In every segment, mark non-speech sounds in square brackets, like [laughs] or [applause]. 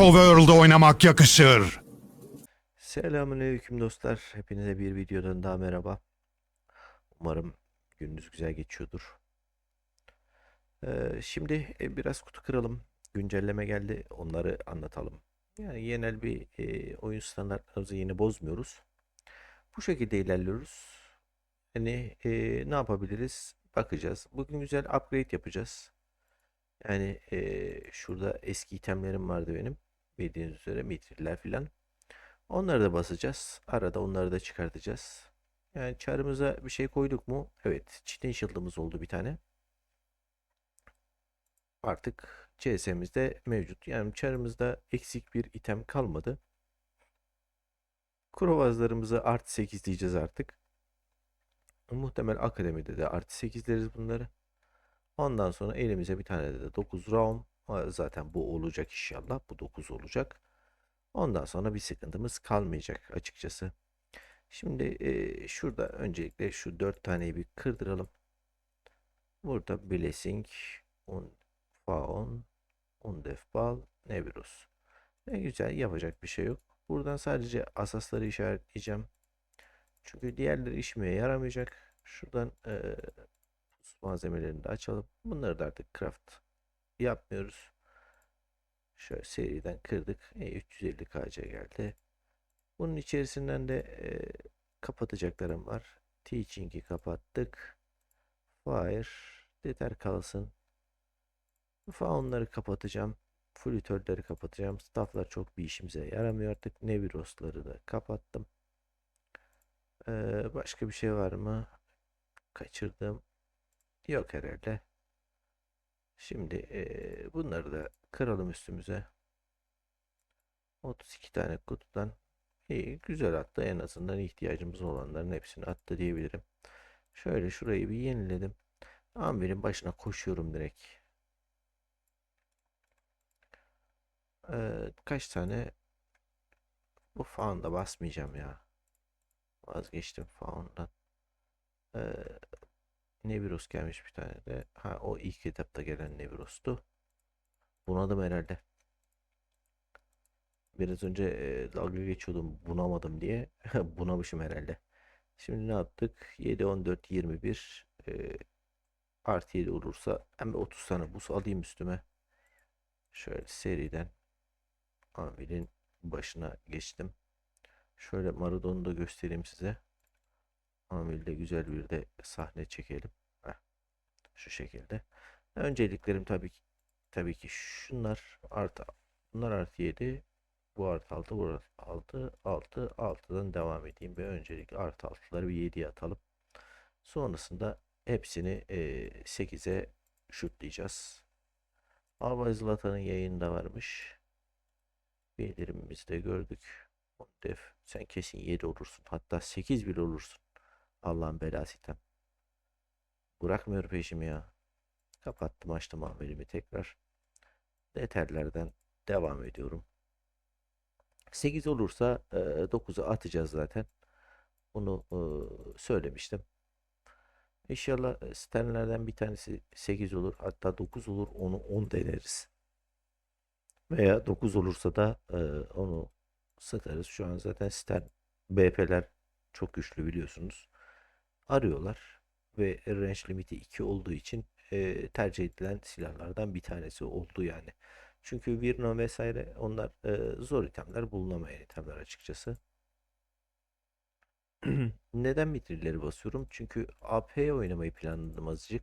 Overworld'da oynamak yakışır. Selamünaleyküm dostlar. Hepinize bir videodan daha merhaba. Umarım gününüz güzel geçiyordur. Ee, şimdi e, biraz kutu kıralım. Güncelleme geldi. Onları anlatalım. Yani genel bir e, oyun standartlarımızı yine bozmuyoruz. Bu şekilde ilerliyoruz. Hani e, ne yapabiliriz? Bakacağız. Bugün güzel upgrade yapacağız. Yani e, şurada eski itemlerim vardı benim. Bildiğiniz üzere mitriller filan. Onları da basacağız. Arada onları da çıkartacağız. Yani çarımıza bir şey koyduk mu? Evet. Çitin shield'ımız oldu bir tane. Artık CS'mizde mevcut. Yani çarımızda eksik bir item kalmadı. Krovazlarımızı artı 8 diyeceğiz artık. Muhtemel akademide de artı 8 deriz bunları. Ondan sonra elimize bir tane de 9 round. Zaten bu olacak inşallah. Bu 9 olacak. Ondan sonra bir sıkıntımız kalmayacak açıkçası. Şimdi e, şurada öncelikle şu dört taneyi bir kırdıralım. Burada Blessing, un, Faon, Undefbal, Nevirus. Ne güzel yapacak bir şey yok. Buradan sadece asasları işaretleyeceğim. Çünkü diğerleri işime yaramayacak. Şuradan e, malzemelerini de açalım. Bunları da artık craft yapmıyoruz. Şöyle seriden kırdık. E, 350 KC geldi. Bunun içerisinden de e, kapatacaklarım var. Teaching'i kapattık. Fire. Deter kalsın. Faunları kapatacağım. Flütörleri kapatacağım. Stafflar çok bir işimize yaramıyor artık. Neviros'ları da kapattım. Ee, başka bir şey var mı? Kaçırdım. Yok herhalde. Şimdi e, bunları da kıralım üstümüze. 32 tane kutudan iyi güzel attı en azından ihtiyacımız olanların hepsini attı diyebilirim. Şöyle şurayı bir yeniledim. Anvil'in başına koşuyorum direkt. Ee, kaç tane bu faunda basmayacağım ya. Vazgeçtim faundan. Ee, Nevirus gelmiş bir tane de. Ha o ilk etapta gelen Nevirus'tu. Bunadım herhalde. Biraz önce e, dalga geçiyordum bunamadım diye. [laughs] Bunamışım herhalde. Şimdi ne yaptık? 7, 14, 21 e, artı 7 olursa hem 30 tane buz alayım üstüme. Şöyle seriden Amir'in başına geçtim. Şöyle Maradon'u da göstereyim size. Amir'le güzel bir de sahne çekelim. Heh, şu şekilde. Önceliklerim tabii ki tabii ki şunlar artı bunlar artı 7 bu artı 6 bu artı 6 6 6'dan devam edeyim ve öncelikle artı 6'ları bir 7'ye atalım. Sonrasında hepsini e, 8'e şutlayacağız. Albay Zlatan'ın yayında varmış. Bildirimimizi de gördük. Def sen kesin 7 olursun. Hatta 8 bile olursun. Allah'ın belası item. Bırakmıyor peşimi ya. Kapattım açtım amelimi tekrar. Deterlerden devam ediyorum. 8 olursa e, 9'a atacağız zaten. Bunu e, söylemiştim. İnşallah e, stenlerden bir tanesi 8 olur. Hatta 9 olur. Onu 10 deneriz. Veya 9 olursa da e, onu satarız. Şu an zaten sten BP'ler çok güçlü biliyorsunuz. Arıyorlar ve range limiti 2 olduğu için e, tercih edilen silahlardan bir tanesi oldu yani. Çünkü Virno vesaire onlar e, zor itemler bulunamayan itemler açıkçası. [clears throat] Neden mitrilleri basıyorum? Çünkü AP oynamayı planladım azıcık.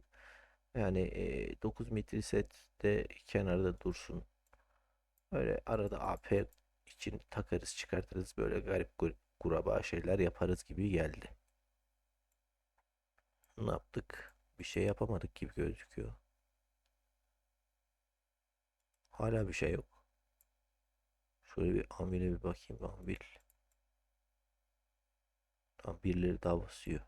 Yani e, 9 mitril set de kenarda dursun. Öyle arada AP için takarız çıkartırız böyle garip gur- kuraba şeyler yaparız gibi geldi. Ne yaptık? Bir şey yapamadık gibi gözüküyor. Hala bir şey yok. Şöyle bir amile bir bakayım. Ambil. Tam birileri daha basıyor.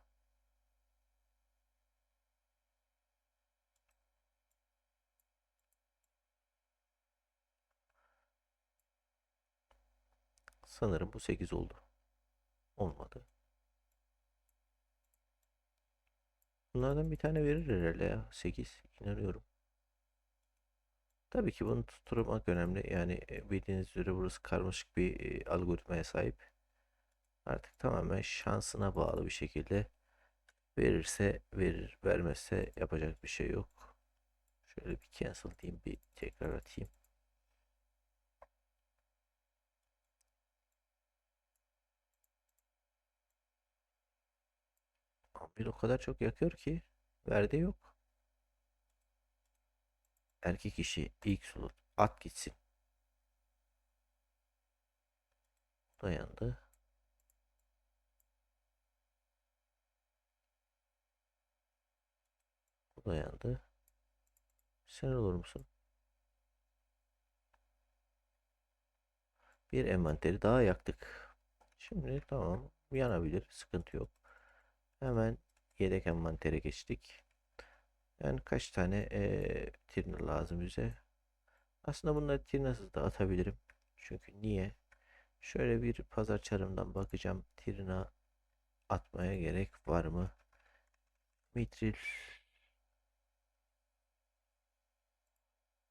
Sanırım bu 8 oldu. Olmadı. Bunlardan bir tane verir herhalde ya. 8. inanıyorum. Tabii ki bunu tutturmak önemli. Yani e, bildiğiniz üzere burası karmaşık bir e, algoritmaya sahip. Artık tamamen şansına bağlı bir şekilde verirse verir, vermezse yapacak bir şey yok. Şöyle bir cancel diyeyim, bir tekrar atayım. Bir o kadar çok yakıyor ki verdiği yok. Erkek işi ilk slot at gitsin. Dayandı. Bu dayandı. Sen olur musun? Bir envanteri daha yaktık. Şimdi tamam yanabilir. Sıkıntı yok. Hemen yedek envantere geçtik. Yani kaç tane eee tirna lazım bize? Aslında bunları tirnasız da atabilirim. Çünkü niye? Şöyle bir pazar çarımdan bakacağım. Tirna atmaya gerek var mı? Mitril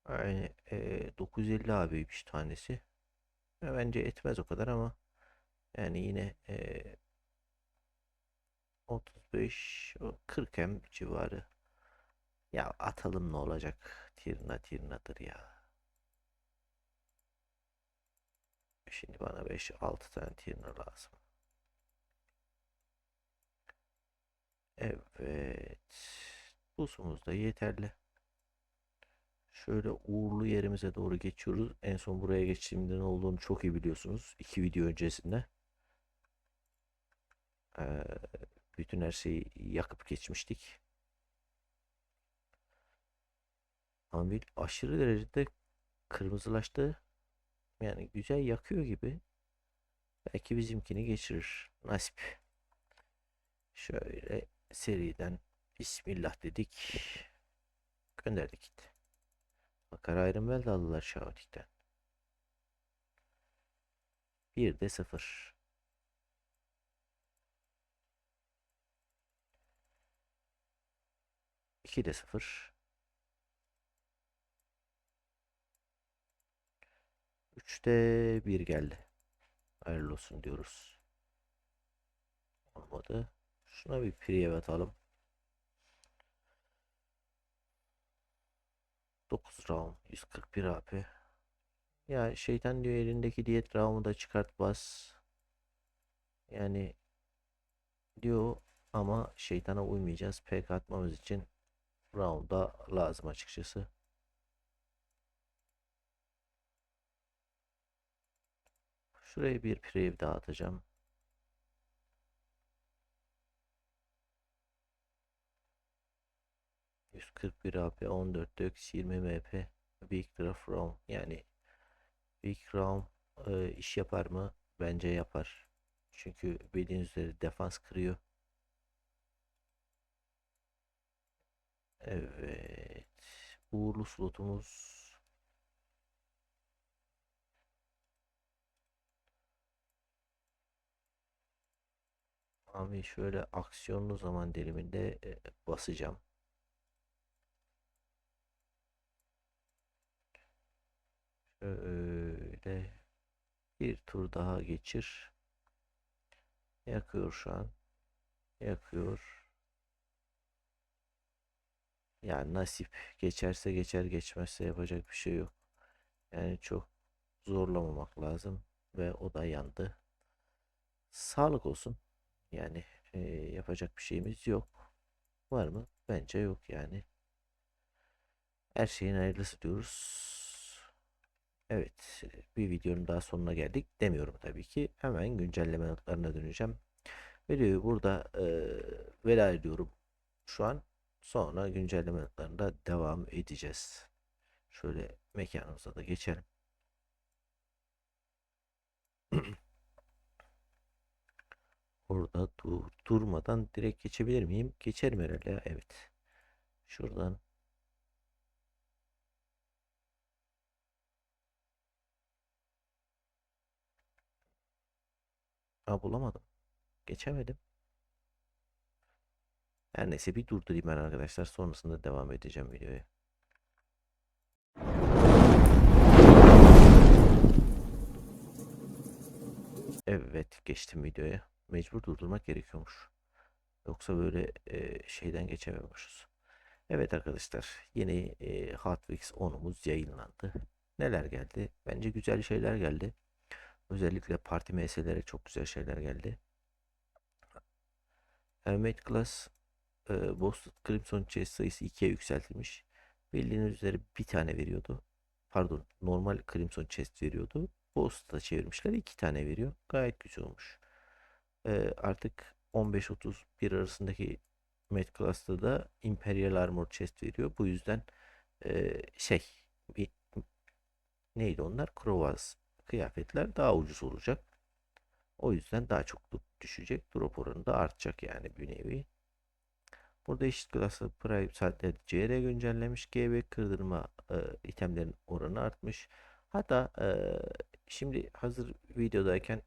yani eee 950 abiymiş tanesi. Ya bence etmez o kadar ama yani yine eee 35 o 40 em civarı. Ya atalım ne olacak? Tirna tirnadır ya. Şimdi bana 5-6 tane tirna lazım. Evet. Busumuz da yeterli. Şöyle uğurlu yerimize doğru geçiyoruz. En son buraya geçtiğimde ne olduğunu çok iyi biliyorsunuz. İki video öncesinde. Ee, bütün her şeyi yakıp geçmiştik. Bir aşırı derecede kırmızılaştı. Yani güzel yakıyor gibi. Belki bizimkini geçirir. Nasip. Şöyle seriden Bismillah dedik. Gönderdik gitti. Makara Iron Well de aldılar Şahatik'ten. Bir de sıfır. İki de sıfır. Üçte bir geldi. Hayırlı olsun diyoruz. Olmadı. Şuna bir priye atalım. 9 round 141 AP. Ya şeytan diyor elindeki diyet round'u da çıkart bas. Yani diyor ama şeytana uymayacağız. PK atmamız için round'a lazım açıkçası. Şuraya bir preview daha atacağım. ...141 AP, 14 Döx, 20 MP... ...Big Draft Round... ...yani... ...Big Round... E, ...iş yapar mı? Bence yapar. Çünkü bildiğiniz üzere defans kırıyor. Evet... ...uğurlu slotumuz... Abi şöyle aksiyonlu zaman diliminde e, basacağım. Şöyle bir tur daha geçir. Yakıyor şu an. Yakıyor. Yani nasip geçerse geçer geçmezse yapacak bir şey yok. Yani çok zorlamamak lazım ve o da yandı. Sağlık olsun. Yani e, yapacak bir şeyimiz yok. Var mı? Bence yok yani. Her şeyin hayırlısı diyoruz. Evet, bir videonun daha sonuna geldik demiyorum tabii ki. Hemen güncelleme notlarına döneceğim. Videoyu burada e, veda ediyorum şu an. Sonra güncelleme notlarında devam edeceğiz. Şöyle mekanımıza da geçelim. [clears throat] Orada dur, durmadan direkt geçebilir miyim? Geçerim herhalde. ya, Evet. Şuradan Aa, bulamadım. Geçemedim. Her neyse bir durdurayım ben arkadaşlar. Sonrasında devam edeceğim videoya. Evet geçtim videoya. Mecbur durdurmak gerekiyormuş. Yoksa böyle e, şeyden geçemiyormuşuz. Evet arkadaşlar yeni e, Hotfix 10'umuz yayınlandı. Neler geldi? Bence güzel şeyler geldi. Özellikle parti MS'lere çok güzel şeyler geldi. Hermit Class e, Boston Crimson Chest sayısı 2'ye yükseltilmiş. Bildiğiniz üzere bir tane veriyordu. Pardon normal Crimson Chest veriyordu. Boston'a çevirmişler 2 tane veriyor. Gayet güzel olmuş. E, artık 15-31 arasındaki Met Class'ta da Imperial Armor Chest veriyor. Bu yüzden e, şey bir, neydi onlar? Krovaz kıyafetler daha ucuz olacak. O yüzden daha çok düşecek. Drop oranı da artacak yani bir nevi. Burada eşit klaslı Prime saatler CR güncellemiş. GB kırdırma e, itemlerin oranı artmış. Hatta e, şimdi hazır videodayken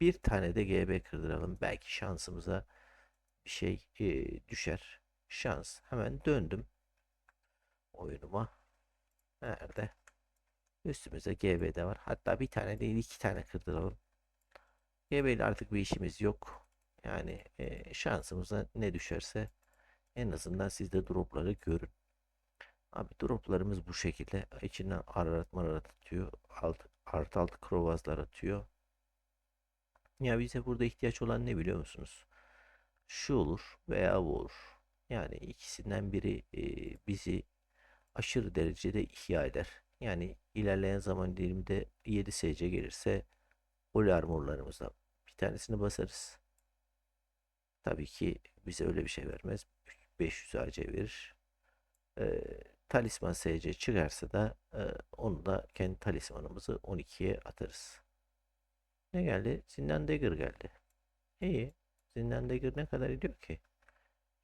bir tane de GB kırdıralım. Belki şansımıza bir şey e, düşer. Şans. Hemen döndüm oyunuma. Nerede? Üstümüzde GB de var. Hatta bir tane değil iki tane kırdıralım. GB ile artık bir işimiz yok. Yani e, şansımıza ne düşerse en azından siz de dropları görün. Abi droplarımız bu şekilde. İçinden ararat mararat atıyor. Alt, artı altı krovazlar atıyor. Ya bize burada ihtiyaç olan ne biliyor musunuz? Şu olur veya bu olur. Yani ikisinden biri e, bizi aşırı derecede ihya eder. Yani ilerleyen zaman diliminde 7 SC gelirse Holy Armor'larımızdan bir tanesini basarız. Tabii ki bize öyle bir şey vermez. 500 AC verir. Ee, talisman SC çıkarsa da e, onu da kendi talismanımızı 12'ye atarız. Ne geldi? Zindan Dagger geldi. İyi. Zindan Dagger ne kadar ediyor ki?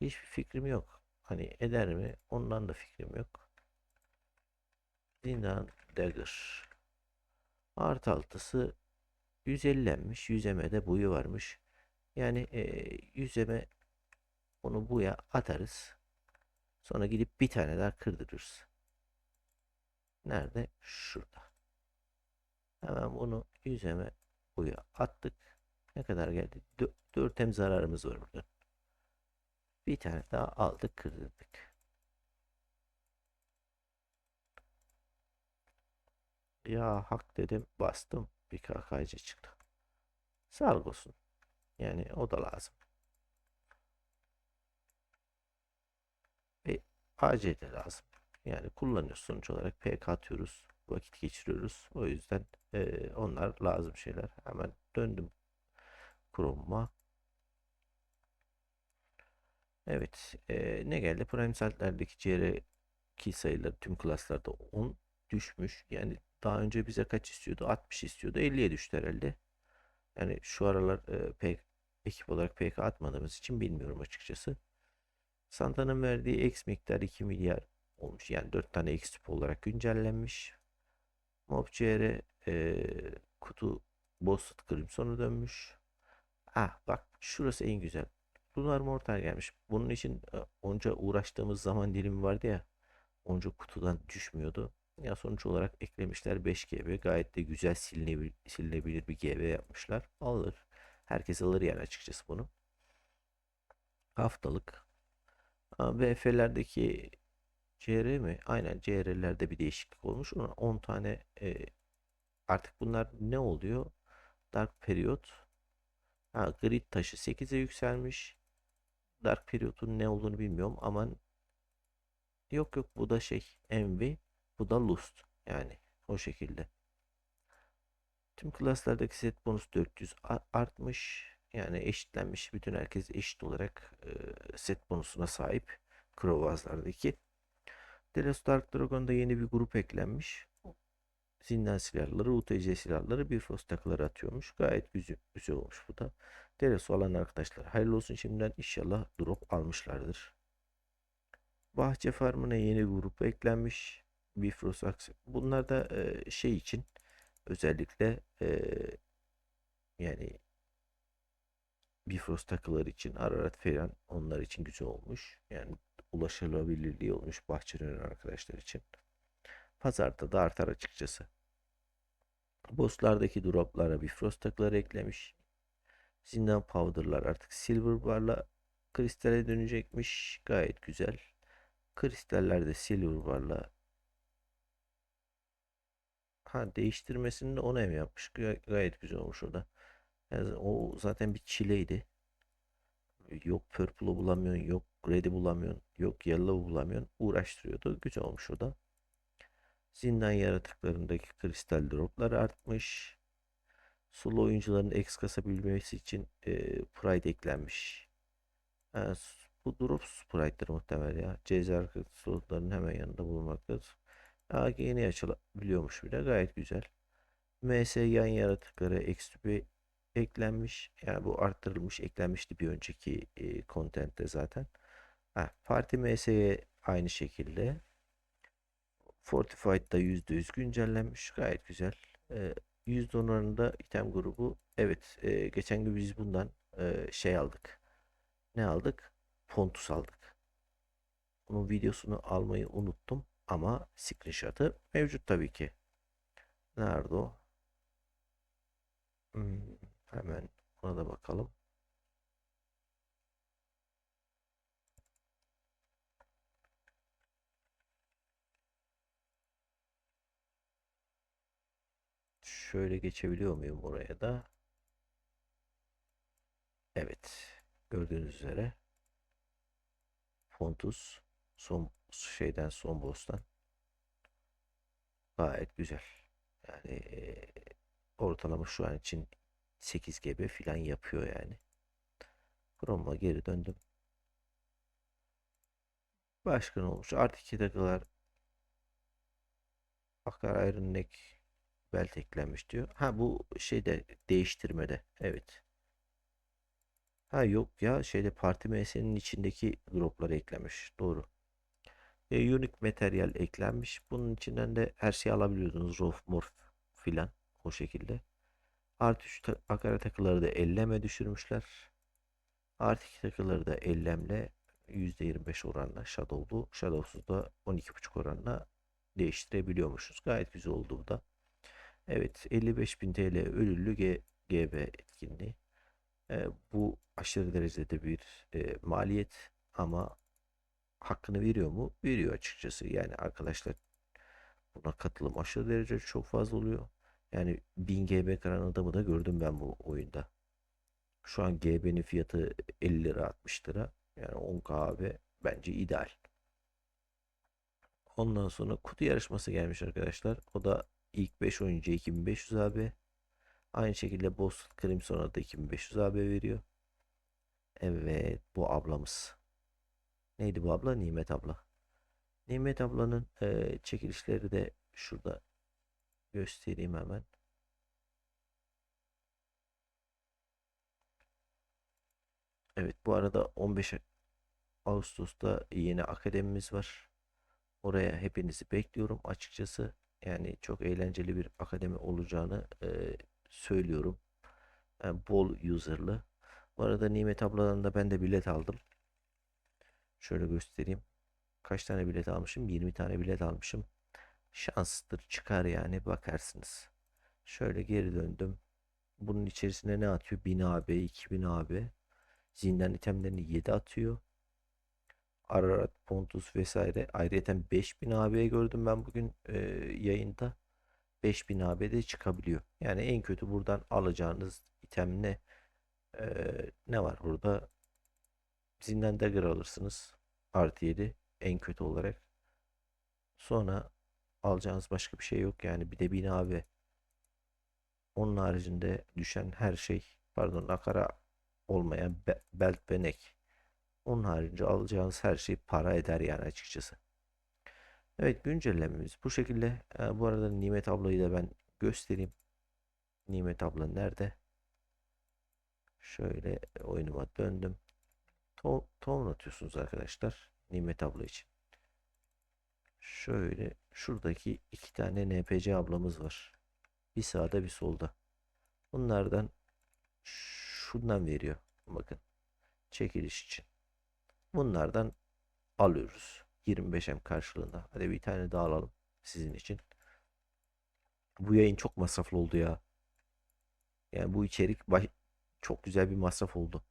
Hiçbir fikrim yok. Hani eder mi? Ondan da fikrim yok. Zindan Dagger. Artı altısı 150'lenmiş. Yüzeme de buyu varmış. Yani e, yüzeme onu buya atarız. Sonra gidip bir tane daha kırdırırız. Nerede? Şurada. Hemen bunu yüzeme buya attık. Ne kadar geldi? 4 hem zararımız var burada. Bir tane daha aldık kırdırdık. Ya hak dedim bastım. Bir KKC çıktı. Sağlık olsun. Yani o da lazım. Ve AC de lazım. Yani kullanıyoruz sonuç olarak. PK atıyoruz. Vakit geçiriyoruz. O yüzden e, onlar lazım şeyler. Hemen döndüm Chrome'uma. Evet. e, ne geldi? Prime saatlerdeki CR key sayıları tüm klaslarda 10 düşmüş. Yani daha önce bize kaç istiyordu? 60 istiyordu. 50'ye düştü herhalde. Yani şu aralar e, pek ekip olarak PK atmadığımız için bilmiyorum açıkçası. Santa'nın verdiği X miktar 2 milyar olmuş. Yani 4 tane X tip olarak güncellenmiş. Mobcr e, kutu Boss Crimson'a dönmüş. Ah bak şurası en güzel. Lunar Mortar gelmiş. Bunun için e, onca uğraştığımız zaman dilimi vardı ya. Onca kutudan düşmüyordu. Ya sonuç olarak eklemişler 5 GB. Gayet de güzel silinebilir, silinebilir bir GB yapmışlar. Alır. Herkes alır yani açıkçası bunu. Haftalık. BF'lerdeki CR mi? Aynen CR'lerde bir değişiklik olmuş. Ona 10 tane e, artık bunlar ne oluyor? Dark Period. Ha, grid taşı 8'e yükselmiş. Dark Period'un ne olduğunu bilmiyorum ama yok yok bu da şey MV bu da Lust. Yani o şekilde. Tüm klaslardaki set bonus 400 artmış. Yani eşitlenmiş. Bütün herkes eşit olarak set bonusuna sahip. Krovazlardaki. Delos Dark Dragon'da yeni bir grup eklenmiş. Zindan silahları, UTC silahları, Bifrost takıları atıyormuş. Gayet güzel, güzel olmuş bu da. Delos olan arkadaşlar hayırlı olsun şimdiden inşallah drop almışlardır. Bahçe farmına yeni bir grup eklenmiş. Bifrost. Bunlar da e, şey için özellikle e, yani Bifrost takıları için Ararat falan onlar için güzel olmuş. Yani ulaşılabilirliği olmuş bahçe dönen arkadaşlar için. Pazarda da artar açıkçası. Boss'lardaki droplara Bifrost takıları eklemiş. Zindan powder'lar artık silver barla kristale dönecekmiş. Gayet güzel. Kristaller de silver barla Ha değiştirmesini de ona mı yapmış? Gay- Gayet güzel olmuş o da. Yani o zaten bir çileydi. Yok purple'ı bulamıyorsun, yok red'i bulamıyorsun, yok yellow'u bulamıyorsun. Uğraştırıyordu. Güzel olmuş o da. Zindan yaratıklarındaki kristal droplar artmış. Solo oyuncuların X kasabilmesi için e, Pride eklenmiş. S- bu drop sprite'dir muhtemel ya. Ceza slotlarının hemen yanında bulunmaktadır. Aa, yeni açılabiliyormuş bile. Gayet güzel. MS yan yaratıkları X2 eklenmiş. Yani bu arttırılmış, eklenmişti bir önceki e, content'te zaten. Ha, Parti MS'ye aynı şekilde. Fortified'da %100 güncellenmiş. Gayet güzel. Ee, %10 oranında item grubu. Evet, e, geçen gün biz bundan e, şey aldık. Ne aldık? Pontus aldık. Bunun videosunu almayı unuttum ama screenshot'ı mevcut tabii ki. Nerede o? Hmm, hemen ona da bakalım. Şöyle geçebiliyor muyum oraya da? Evet. Gördüğünüz üzere Pontus son şeyden son boss'tan gayet güzel. Yani e, ortalama şu an için 8 GB filan yapıyor yani. Chrome'a geri döndüm. Başka ne olmuş? Artık iki takılar Akar Iron Neck belt eklenmiş diyor. Ha bu şeyde değiştirmede. Evet. Ha yok ya şeyde parti MS'nin içindeki dropları eklemiş. Doğru. E, unique materyal eklenmiş. Bunun içinden de her şeyi alabiliyordunuz. Rof, morf filan o şekilde. Artı 3 ta- akara takıları da elleme düşürmüşler. Artı 2 takıları da ellemle %25 oranla Shadow'lu. Shadow'suz da 12.5 oranla değiştirebiliyormuşuz. Gayet güzel oldu bu da. Evet 55.000 TL ödüllü G- GB etkinliği. E, bu aşırı derecede bir e, maliyet ama hakkını veriyor mu? Veriyor açıkçası. Yani arkadaşlar buna katılım aşırı derecede çok fazla oluyor. Yani 1000 GB kıran adamı da gördüm ben bu oyunda. Şu an GB'nin fiyatı 50 lira 60 lira. Yani 10 KB bence ideal. Ondan sonra kutu yarışması gelmiş arkadaşlar. O da ilk 5 oyuncuya 2500 AB. Aynı şekilde Boston Crimson'a da 2500 AB veriyor. Evet bu ablamız. Neydi bu abla? Nimet abla. Nimet ablanın e, çekilişleri de şurada göstereyim hemen. Evet bu arada 15 Ağustos'ta yeni akademimiz var. Oraya hepinizi bekliyorum açıkçası. Yani çok eğlenceli bir akademi olacağını e, söylüyorum. Yani bol user'lı. Bu arada Nimet abladan da ben de bilet aldım. Şöyle göstereyim. Kaç tane bilet almışım? 20 tane bilet almışım. Şanslıdır çıkar yani bakarsınız. Şöyle geri döndüm. Bunun içerisine ne atıyor? 1000 AB, 2000 AB. Zindan itemlerini 7 atıyor. Ararat, Pontus vesaire. Ayrıca 5000 AB gördüm ben bugün e, yayında. 5000 AB'de çıkabiliyor. Yani en kötü buradan alacağınız item ne? E, ne var burada? Zindan Dagger alırsınız. Artı 7 en kötü olarak. Sonra alacağınız başka bir şey yok yani. Bir de 1000 AB. Onun haricinde düşen her şey pardon nakara olmayan be- belt ve neck. Onun haricinde alacağınız her şey para eder yani açıkçası. Evet güncellememiz bu şekilde. Ee, bu arada Nimet ablayı da ben göstereyim. Nimet abla nerede? Şöyle oyunuma döndüm. To tohum atıyorsunuz arkadaşlar. Nimet abla için. Şöyle şuradaki iki tane NPC ablamız var. Bir sağda bir solda. Bunlardan şundan veriyor. Bakın. Çekiliş için. Bunlardan alıyoruz. 25M karşılığında. Hadi bir tane daha alalım sizin için. Bu yayın çok masraflı oldu ya. Yani bu içerik çok güzel bir masraf oldu.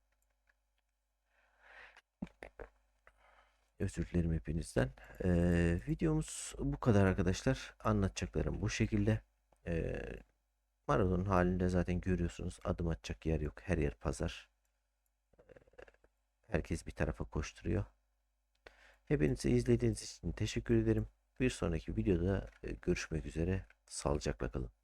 Özür dilerim hepinizden. Ee, videomuz bu kadar arkadaşlar. Anlatacaklarım bu şekilde. Ee, Maradon'un halinde zaten görüyorsunuz. Adım atacak yer yok. Her yer pazar. Herkes bir tarafa koşturuyor. Hepinize izlediğiniz için teşekkür ederim. Bir sonraki videoda görüşmek üzere. Sağlıcakla kalın.